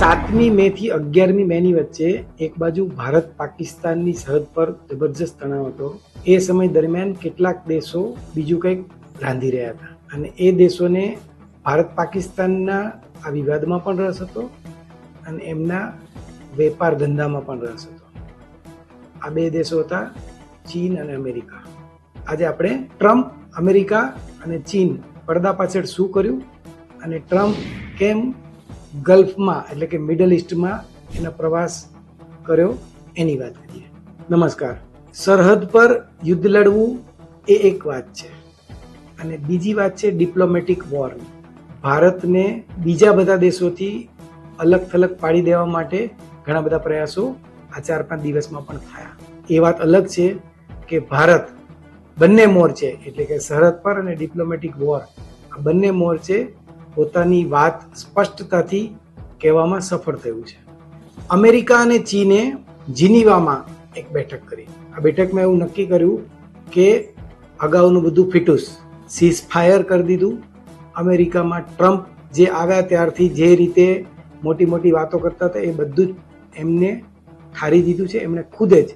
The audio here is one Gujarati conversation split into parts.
સાતમી મે થી અગિયારમી મે ની વચ્ચે એક બાજુ ભારત પાકિસ્તાનની સરહદ પર જબરજસ્ત તણાવ હતો. એ સમય દરમિયાન કેટલાક દેશો બીજું કંઈક રાંધી રહ્યા હતા અને એ દેશોને ભારત પાકિસ્તાનના આ વિવાદમાં પણ રસ હતો અને એમના વેપાર ધંધામાં પણ રસ હતો. આ બે દેશો હતા, ચીન અને અમેરિકા. આજે આપણે ટ્રમ્પ, અમેરિકા અને ચીન પડદા પાછળ શું કર્યું અને ટ્રમ્પ કેમ ગલ્ફમાં, એટલે કે મિડલ ઇસ્ટમાં એનો પ્રવાસ કર્યો. એની વાત કરીએ. નમસ્કાર. સરહદ પર યુદ્ધ લડવું એ એક વાત છે. અને બીજી વાત છે ડિપ્લોમેટિક વોર ભારતને બીજા બધા દેશોથી અલગ થલગ પાડી દેવા માટે ઘણા બધા પ્રયાસો આ ચાર પાંચ દિવસમાં પણ થયા. એ વાત અલગ છે કે ભારત બંને મોરચે એટલે કે સરહદ પર અને ડિપ્લોમેટિક વોર આ બંને મોરચે પોતાની વાત સ્પષ્ટતાથી કહેવામાં સફળ થયું છે. અમેરિકા અને ચીને જીનીવામાં એક બેઠક કરી. આ બેઠકમાં એવું નક્કી કર્યું કે અગાઉનું બધું ફિટુસ સીઝ ફાયર કરી દીધું. અમેરિકામાં ટ્રમ્પ જે આવ્યા ત્યારથી જે રીતે મોટી મોટી વાતો કરતા હતા, એ બધું જ એમને ઠારી દીધું છે એમણે ખુદે જ.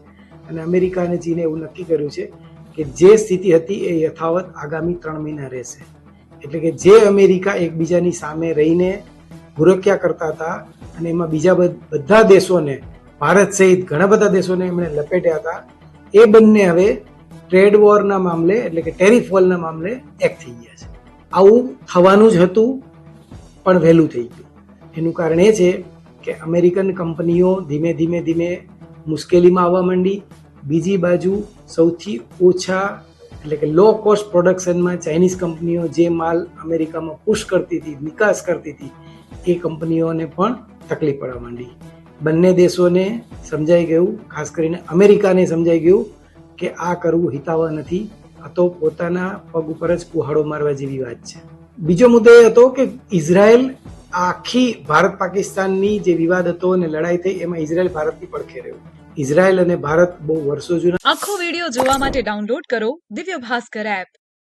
અને અમેરિકા અને ચીને એવું નક્કી કર્યું છે કે જે સ્થિતિ હતી એ યથાવત આગામી ત્રણ મહિના રહેશે. એટલે કે જે અમેરિકા એકબીજાની સામે રહીને ગુરક્યા કરતા હતા અને એમાં બીજા બધા દેશોને, ભારત સહિત ઘણા બધા દેશોને એમણે લપેટ્યા હતા, એ બંને હવે ટ્રેડ વોરના મામલે એટલે કે ટેરિફ વોલના મામલે એક થઈ ગયા છે. આવું થવાનું જ હતું, પણ વહેલું થઈ ગયું. એનું કારણ એ છે કે અમેરિકન કંપનીઓ ધીમે ધીમે ધીમે મુશ્કેલીમાં આવવા માંડી. બીજી બાજુ સૌથી ઓછા એટલે કે લો કોસ્ટ પ્રોડક્શનમાં ચાઇનીઝ કંપનીઓ જે માલ અમેરિકામાં પુશ કરતી હતી, નિકાસ કરતી હતી, એ કંપનીઓને પણ તકલીફ પડવા માંડી. બંને દેશોને સમજાઈ ગયું, ખાસ કરીને અમેરિકાને સમજાઈ ગયું કે આ કરવું હિતાવહ નથી. આ તો પોતાના પગ ઉપર જ કુહાડો મારવા જેવી વાત છે. બીજો મુદ્દો એ હતો કે ઇઝરાયલ આખી ભારત પાકિસ્તાનની જે વિવાદ હતો અને લડાઈ થઈ, એમાં ઇઝરાયલ ભારતની પડખે રહ્યું. ઇઝરાયલ અને ભારત બહુ વર્ષો જૂના આખો વિડિયો જોવા માટે ડાઉનલોડ કરો દિવ્ય ભાસ્કર એપ.